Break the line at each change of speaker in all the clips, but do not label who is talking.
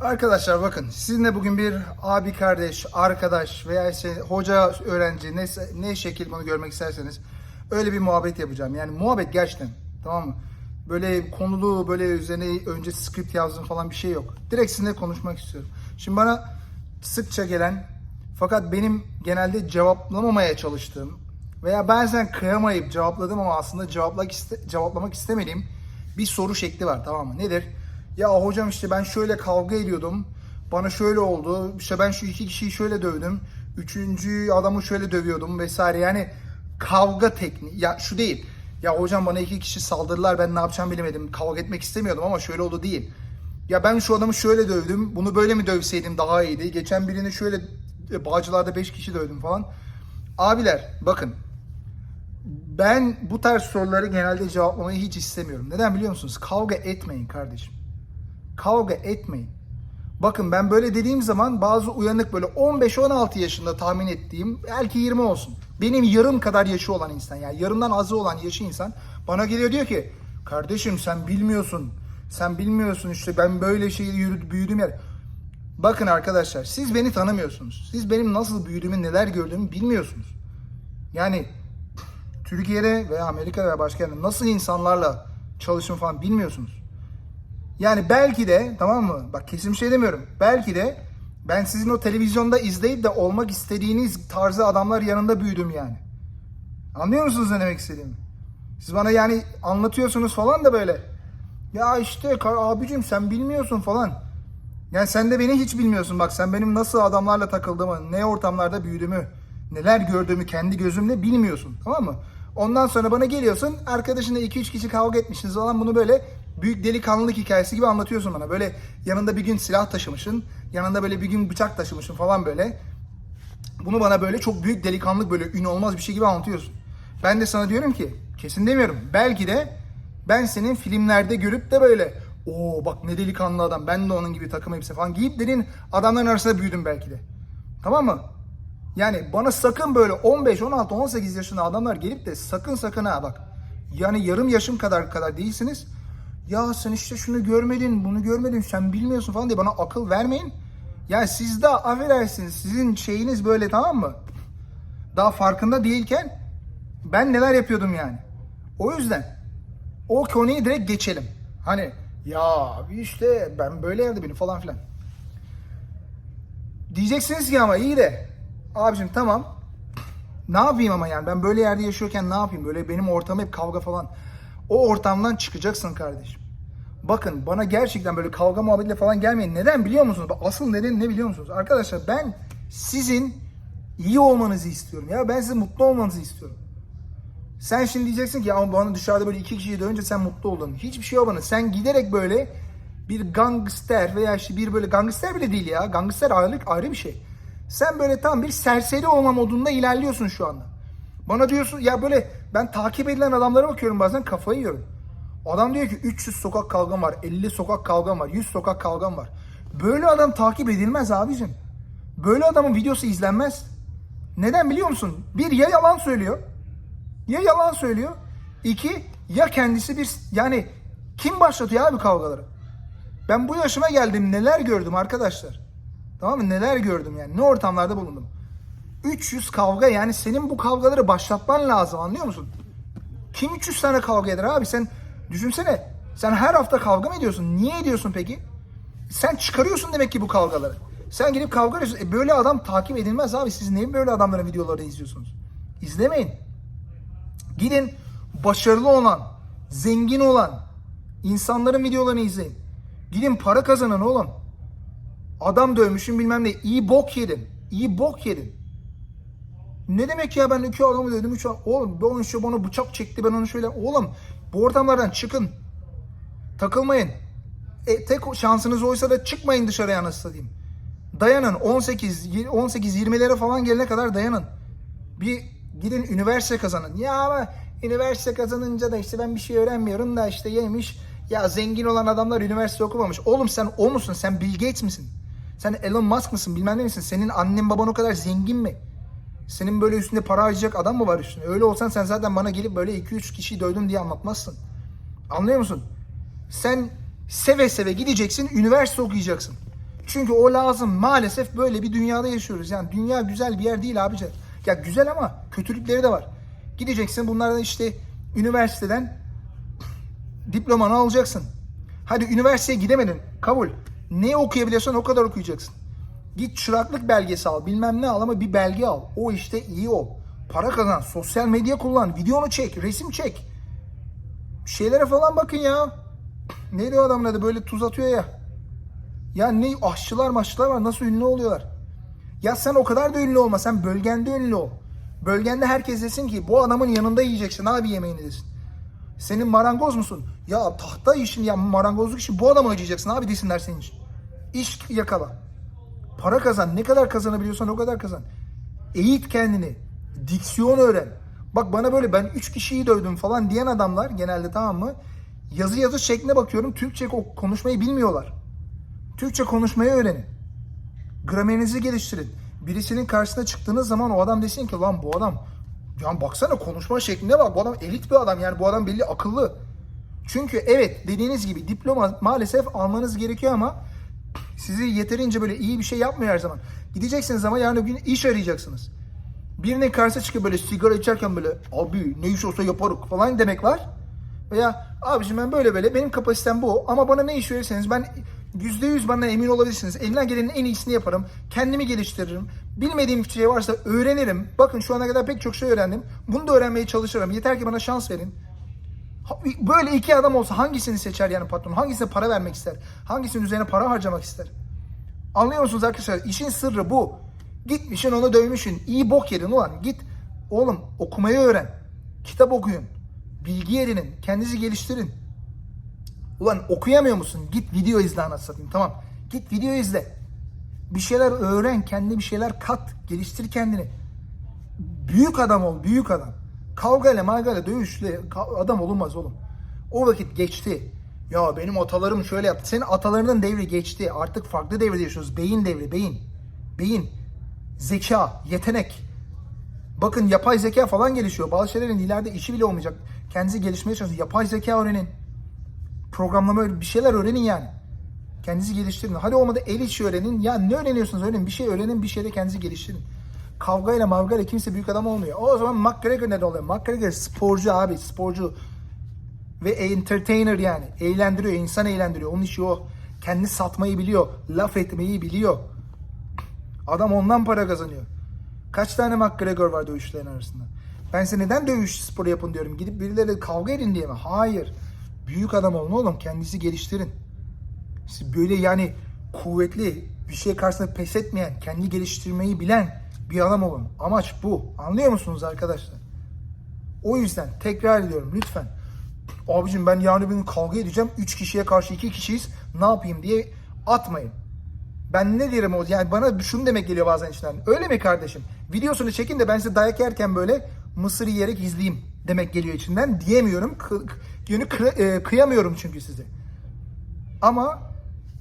Arkadaşlar bakın sizinle bugün bir abi kardeş, arkadaş veya işte hoca öğrenci ne, ne şekil bunu görmek isterseniz öyle bir muhabbet yapacağım. Yani muhabbet gerçekten tamam mı? Böyle konulu böyle üzerine önce script yazdım falan bir şey yok. Direkt sizinle konuşmak istiyorum. Şimdi bana sıkça gelen fakat benim genelde cevaplamamaya çalıştığım veya bazen kıyamayıp cevapladım ama aslında cevaplamak, iste- cevaplamak istemediğim bir soru şekli var tamam mı? Nedir? Ya hocam işte ben şöyle kavga ediyordum. Bana şöyle oldu. İşte ben şu iki kişiyi şöyle dövdüm. Üçüncü adamı şöyle dövüyordum vesaire. Yani kavga tekniği. Ya şu değil. Ya hocam bana iki kişi saldırdılar ben ne yapacağımı bilemedim. Kavga etmek istemiyordum ama şöyle oldu değil. Ya ben şu adamı şöyle dövdüm. Bunu böyle mi dövseydim daha iyiydi. Geçen birini şöyle e, Bağcılar'da 5 kişi dövdüm falan. Abiler bakın ben bu tarz soruları genelde cevaplamayı hiç istemiyorum. Neden biliyor musunuz? Kavga etmeyin kardeşim. Kavga etmeyin. Bakın ben böyle dediğim zaman bazı uyanık böyle 15-16 yaşında tahmin ettiğim belki 20 olsun. Benim yarım kadar yaşı olan insan yani yarımdan azı olan yaşı insan bana geliyor diyor ki kardeşim sen bilmiyorsun. Sen bilmiyorsun işte ben böyle şey yürüdüm, büyüdüm yer. Bakın arkadaşlar siz beni tanımıyorsunuz. Siz benim nasıl büyüdüğümü neler gördüğümü bilmiyorsunuz. Yani Türkiye'de veya Amerika'da veya başka yerde nasıl insanlarla çalışım falan bilmiyorsunuz. Yani belki de tamam mı? Bak kesin bir şey demiyorum. Belki de ben sizin o televizyonda izleyip de olmak istediğiniz tarzı adamlar yanında büyüdüm yani. Anlıyor musunuz ne demek istediğimi? Siz bana yani anlatıyorsunuz falan da böyle. Ya işte abicim sen bilmiyorsun falan. Yani sen de beni hiç bilmiyorsun. Bak sen benim nasıl adamlarla takıldığımı, ne ortamlarda büyüdüğümü, neler gördüğümü kendi gözümle bilmiyorsun. Tamam mı? Ondan sonra bana geliyorsun. Arkadaşınla 2-3 kişi kavga etmişsiniz falan bunu böyle büyük delikanlılık hikayesi gibi anlatıyorsun bana. Böyle yanında bir gün silah taşımışsın. Yanında böyle bir gün bıçak taşımışsın falan böyle. Bunu bana böyle çok büyük delikanlılık böyle ün olmaz bir şey gibi anlatıyorsun. Ben de sana diyorum ki kesin demiyorum. Belki de ben senin filmlerde görüp de böyle o bak ne delikanlı adam ben de onun gibi takım elbise falan giyip dediğin adamların arasında büyüdüm belki de. Tamam mı? Yani bana sakın böyle 15, 16, 18 yaşında adamlar gelip de sakın sakın ha bak. Yani yarım yaşım kadar kadar değilsiniz. Ya sen işte şunu görmedin, bunu görmedin, sen bilmiyorsun falan diye bana akıl vermeyin. Ya siz de affedersiniz sizin şeyiniz böyle tamam mı? Daha farkında değilken ben neler yapıyordum yani. O yüzden o konuyu direkt geçelim. Hani ya işte ben böyle yerde beni falan filan. Diyeceksiniz ki ama iyi de abicim tamam ne yapayım ama yani ben böyle yerde yaşıyorken ne yapayım? Böyle benim ortam hep kavga falan. O ortamdan çıkacaksın kardeşim. Bakın bana gerçekten böyle kavga muhabbetiyle falan gelmeyin. Neden biliyor musunuz? Asıl neden ne biliyor musunuz? Arkadaşlar ben sizin iyi olmanızı istiyorum. Ya ben sizin mutlu olmanızı istiyorum. Sen şimdi diyeceksin ki ama bana dışarıda böyle iki kişiyi dövünce sen mutlu oldun. Hiçbir şey olmadı. Sen giderek böyle bir gangster veya işte bir böyle gangster bile değil ya. Gangster ayrı, ayrı bir şey. Sen böyle tam bir serseri olma modunda ilerliyorsun şu anda. Bana diyorsun ya böyle ben takip edilen adamlara bakıyorum bazen kafayı yiyorum. Adam diyor ki 300 sokak kavgam var, 50 sokak kavgam var, 100 sokak kavgam var. Böyle adam takip edilmez abicim. Böyle adamın videosu izlenmez. Neden biliyor musun? Bir ya yalan söylüyor. Ya yalan söylüyor. İki ya kendisi bir yani kim başlatıyor abi kavgaları? Ben bu yaşıma geldim neler gördüm arkadaşlar. Tamam mı? Neler gördüm yani. Ne ortamlarda bulundum. 300 kavga yani senin bu kavgaları başlatman lazım anlıyor musun? Kim 300 tane kavga eder abi sen düşünsene. Sen her hafta kavga mı ediyorsun? Niye ediyorsun peki? Sen çıkarıyorsun demek ki bu kavgaları. Sen gidip kavga ediyorsun. E böyle adam takip edilmez abi. Siz niye böyle adamların videolarını izliyorsunuz? İzlemeyin. Gidin başarılı olan, zengin olan insanların videolarını izleyin. Gidin para kazanın oğlum. Adam dövmüşüm bilmem ne. İyi bok yedin. İyi bok yedin. Ne demek ya ben iki adamı dedim üç adam. Oğlum ben şu bana bıçak çekti ben onu şöyle. Oğlum bu ortamlardan çıkın. Takılmayın. E, tek şansınız oysa da çıkmayın dışarıya nasıl satayım. Dayanın 18 18 20'lere falan gelene kadar dayanın. Bir gidin üniversite kazanın. Ya ama üniversite kazanınca da işte ben bir şey öğrenmiyorum da işte yemiş. Ya zengin olan adamlar üniversite okumamış. Oğlum sen o musun? Sen Bill Gates misin? Sen Elon Musk mısın? Bilmem ne misin? Senin annen baban o kadar zengin mi? Senin böyle üstünde para harcayacak adam mı var üstünde? Öyle olsan sen zaten bana gelip böyle 2-3 kişiyi dövdüm diye anlatmazsın. Anlıyor musun? Sen seve seve gideceksin, üniversite okuyacaksın. Çünkü o lazım. Maalesef böyle bir dünyada yaşıyoruz. Yani dünya güzel bir yer değil abici. Ya güzel ama kötülükleri de var. Gideceksin bunlardan işte üniversiteden diplomanı alacaksın. Hadi üniversiteye gidemedin. Kabul. Ne okuyabiliyorsan o kadar okuyacaksın. Git çıraklık belgesi al. Bilmem ne al ama bir belge al. O işte iyi ol. Para kazan. Sosyal medya kullan. Videonu çek. Resim çek. Şeylere falan bakın ya. Neydi o adamın adı? Böyle tuz atıyor ya. Ya ne aşçılar maççılar var. Nasıl ünlü oluyorlar? Ya sen o kadar da ünlü olma. Sen bölgende ünlü ol. Bölgende herkes desin ki bu adamın yanında yiyeceksin abi yemeğini desin. Senin marangoz musun? Ya tahta işin ya marangozluk işi bu adama acıyacaksın abi desinler senin için. İş yakala. Para kazan. Ne kadar kazanabiliyorsan o kadar kazan. Eğit kendini. Diksiyon öğren. Bak bana böyle ben 3 kişiyi dövdüm falan diyen adamlar genelde tamam mı? Yazı yazı şekline bakıyorum. Türkçe ko- konuşmayı bilmiyorlar. Türkçe konuşmayı öğrenin. Gramerinizi geliştirin. Birisinin karşısına çıktığınız zaman o adam desin ki lan bu adam ya baksana konuşma şekline bak bu adam elit bir adam yani bu adam belli akıllı. Çünkü evet dediğiniz gibi diploma maalesef almanız gerekiyor ama sizi yeterince böyle iyi bir şey yapmıyor her zaman. Gideceksiniz ama yarın gün iş arayacaksınız. Birinin karşısına çıkıp böyle sigara içerken böyle abi ne iş olsa yaparız falan demek var. Veya abiciğim ben böyle böyle benim kapasitem bu ama bana ne iş verirseniz ben yüzde yüz bana emin olabilirsiniz. Elimden gelenin en iyisini yaparım. Kendimi geliştiririm. Bilmediğim bir şey varsa öğrenirim. Bakın şu ana kadar pek çok şey öğrendim. Bunu da öğrenmeye çalışırım. Yeter ki bana şans verin. Böyle iki adam olsa hangisini seçer yani patron? Hangisine para vermek ister? Hangisinin üzerine para harcamak ister? Anlıyor musunuz arkadaşlar? İşin sırrı bu. Gitmişsin onu dövmüşsün. İyi bok yedin ulan. Git oğlum okumayı öğren. Kitap okuyun. Bilgi edinin. Kendinizi geliştirin. Ulan okuyamıyor musun? Git video izle anasını. Tamam. Git video izle. Bir şeyler öğren. Kendine bir şeyler kat. Geliştir kendini. Büyük adam ol. Büyük adam. Kavgayla margayla dövüşle adam olunmaz oğlum. O vakit geçti. Ya benim atalarım şöyle yaptı. Senin atalarının devri geçti. Artık farklı devirde yaşıyoruz. Beyin devri. Beyin. Beyin. Zeka. Yetenek. Bakın yapay zeka falan gelişiyor. Bazı şeylerin ileride işi bile olmayacak. Kendinizi gelişmeye çalışın. Yapay zeka öğrenin. Programlama. Bir şeyler öğrenin yani. Kendinizi geliştirin. Hadi olmadı el işi öğrenin. Ya ne öğreniyorsunuz öğrenin. Bir şey öğrenin. Bir şeyde kendinizi geliştirin. Kavgayla mavgayla kimse büyük adam olmuyor. O zaman McGregor ne oluyor? McGregor sporcu abi. Sporcu. Ve entertainer yani. Eğlendiriyor. insan eğlendiriyor. Onun işi o. Kendini satmayı biliyor. Laf etmeyi biliyor. Adam ondan para kazanıyor. Kaç tane McGregor var dövüşçülerin arasında? Ben size neden dövüş sporu yapın diyorum. Gidip birileriyle kavga edin diye mi? Hayır. Büyük adam olun oğlum. Kendinizi geliştirin. Siz böyle yani kuvvetli, bir şey karşısında pes etmeyen, kendi geliştirmeyi bilen bir adam olun. Amaç bu. Anlıyor musunuz arkadaşlar? O yüzden tekrar ediyorum lütfen. Abicim ben yarın bir gün kavga edeceğim. 3 kişiye karşı 2 kişiyiz. Ne yapayım diye atmayın. Ben ne derim o yani bana şunu demek geliyor bazen içinden. Öyle mi kardeşim? Videosunu çekin de ben size dayak yerken böyle mısır yiyerek izleyeyim demek geliyor içinden. Diyemiyorum. Kı- yönü kı- e, kıyamıyorum çünkü size. Ama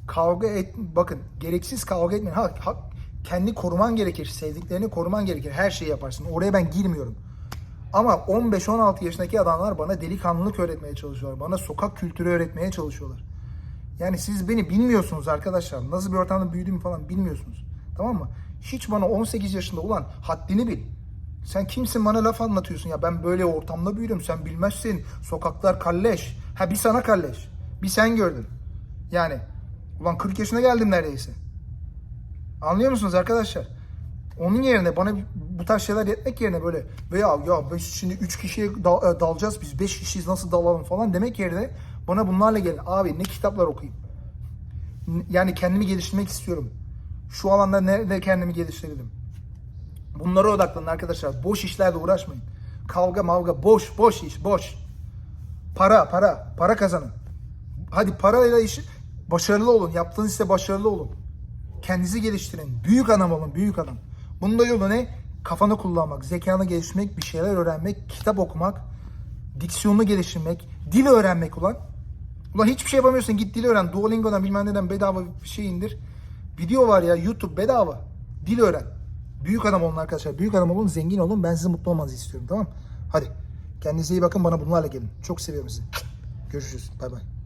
kavga et bakın gereksiz kavga etmeyin. Ha, ha, kendi koruman gerekir. Sevdiklerini koruman gerekir. Her şeyi yaparsın. Oraya ben girmiyorum. Ama 15-16 yaşındaki adamlar bana delikanlılık öğretmeye çalışıyorlar. Bana sokak kültürü öğretmeye çalışıyorlar. Yani siz beni bilmiyorsunuz arkadaşlar. Nasıl bir ortamda büyüdüğümü falan bilmiyorsunuz. Tamam mı? Hiç bana 18 yaşında ulan haddini bil. Sen kimsin bana laf anlatıyorsun ya ben böyle ortamda büyüdüm sen bilmezsin. Sokaklar kalleş. Ha bir sana kalleş. Bir sen gördün. Yani ulan 40 yaşına geldim neredeyse. Anlıyor musunuz arkadaşlar? Onun yerine bana bu tarz şeyler etmek yerine böyle veya ya biz şimdi 3 kişiye dal- e, dalacağız biz 5 kişiyiz nasıl dalalım falan demek yerine bana bunlarla gelin. Abi ne kitaplar okuyayım? Yani kendimi geliştirmek istiyorum. Şu alanda nerede kendimi geliştirebilirim? Bunlara odaklanın arkadaşlar. Boş işlerle uğraşmayın. Kavga mavga boş boş iş boş. Para para para kazanın. Hadi parayla iş başarılı olun. Yaptığınız işte başarılı olun. Kendinizi geliştirin. Büyük adam olun, büyük adam. Bunun da yolu ne? Kafanı kullanmak, zekanı geliştirmek, bir şeyler öğrenmek, kitap okumak, diksiyonunu geliştirmek, dil öğrenmek ulan. Ulan hiçbir şey yapamıyorsun git dil öğren. Duolingo'dan bilmem neden bedava bir şey indir. Video var ya YouTube bedava. Dil öğren. Büyük adam olun arkadaşlar. Büyük adam olun, zengin olun. Ben sizin mutlu olmanızı istiyorum tamam Hadi. Kendinize iyi bakın bana bunlarla gelin. Çok seviyorum sizi. Görüşürüz. Bay bay.